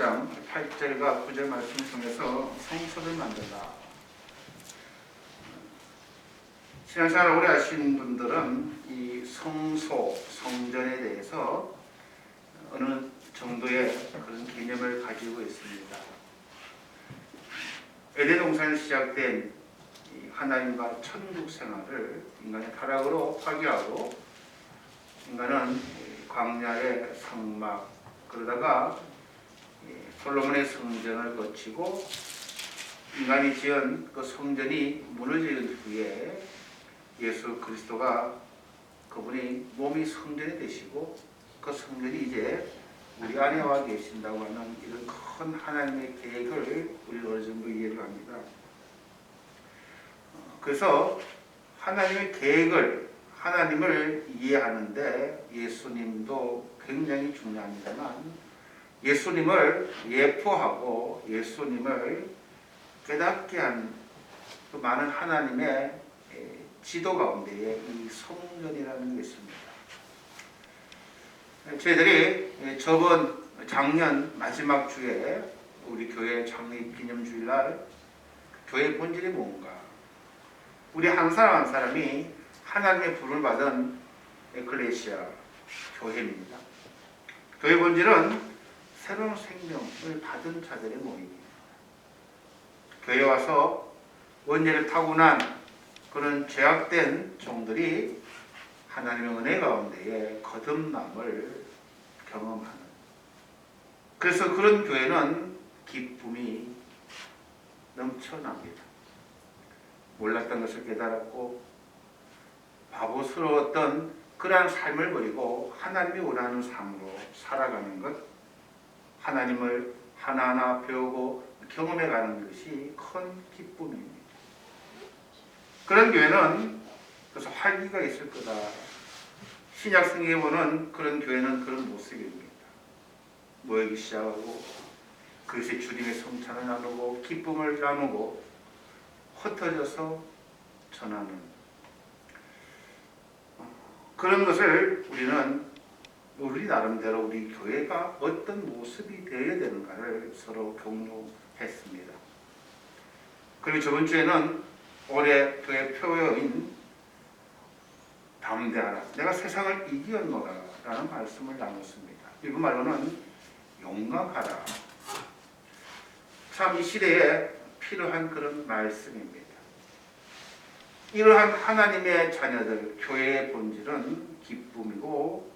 5장 8절과 9절 말씀을 통해서 성소를 만든다. 신앙생활 오래 하신 분들은 이 성소, 성전에 대해서 어느 정도의 그런 개념을 가지고 있습니다. 에덴 동산에 시작된 이 하나님과 천국 생활을 인간의 타락으로 파괴하고 인간은 이 광야의 성막 그러다가 이 솔로몬의 성전을 거치고 인간이 지은 그 성전이 무너지는 후에 예수 그리스도가 그분이 몸이 성전이 되시고 그 성전이 이제 우리 안에 와 계신다고 하는 이런 큰 하나님의 계획을 우리 어느 정도 이해를 합니다. 어, 그래서 하나님의 계획을 하나님을 이해하는데 예수님도 굉장히 중요합니다만 예수님을 예포하고 예수님을 깨닫게 한 그 많은 하나님의 에, 지도 가운데에 이 성전이라는 게 있습니다. 저희들이 에, 저번 작년 마지막 주에 우리 교회 창립 기념주일날 교회 본질이 뭔가 우리 한 사람 한 사람이 하나님의 부름을 받은 에클레시아 교회입니다. 교회 본질은 새로운 생명을 받은 자들의 모임입니다. 교회 와서 원죄를 타고난 그런 죄악된 종들이 하나님의 은혜 가운데에 거듭남을 경험하는 그래서 그런 교회는 기쁨이 넘쳐납니다. 몰랐던 것을 깨달았고 바보스러웠던 그러한 삶을 버리고 하나님이 원하는 삶으로 살아가는 것 하나님을 하나하나 배우고 경험해 가는 것이 큰 기쁨입니다. 그런 교회는 그래서 활기가 있을 거다. 신약 성경에 보는 그런 교회는 그런 모습입니다. 모이기 시작하고 그것이 주님의 성찬을 나누고 기쁨을 나누고 흩어져서 전하는 그런 것을 우리는 우리 나름대로 우리 교회가 어떤 모습이 되어야 되는가를 서로 공유했습니다. 그리고 저번 주에는 올해 교회 표어인 담대하라. 내가 세상을 이기었노라. 라는 말씀을 나눴습니다. 일본 말로는 용감하라. 참 이 시대에 필요한 그런 말씀입니다. 이러한 하나님의 자녀들, 교회의 본질은 기쁨이고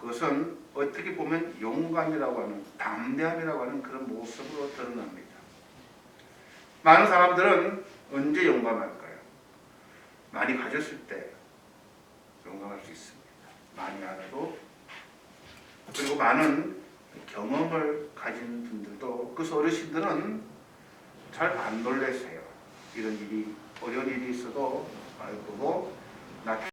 그것은 어떻게 보면 용감이라고 하는 담대함이라고 하는 그런 모습으로 드러납니다. 많은 사람들은 언제 용감할까요? 많이 가졌을 때 용감할 수 있습니다. 많이 알아도 그리고 많은 경험을 가진 분들도 그 어르신들은 잘 안 놀래세요. 이런 일이 어려운 일이 있어도 아이고 나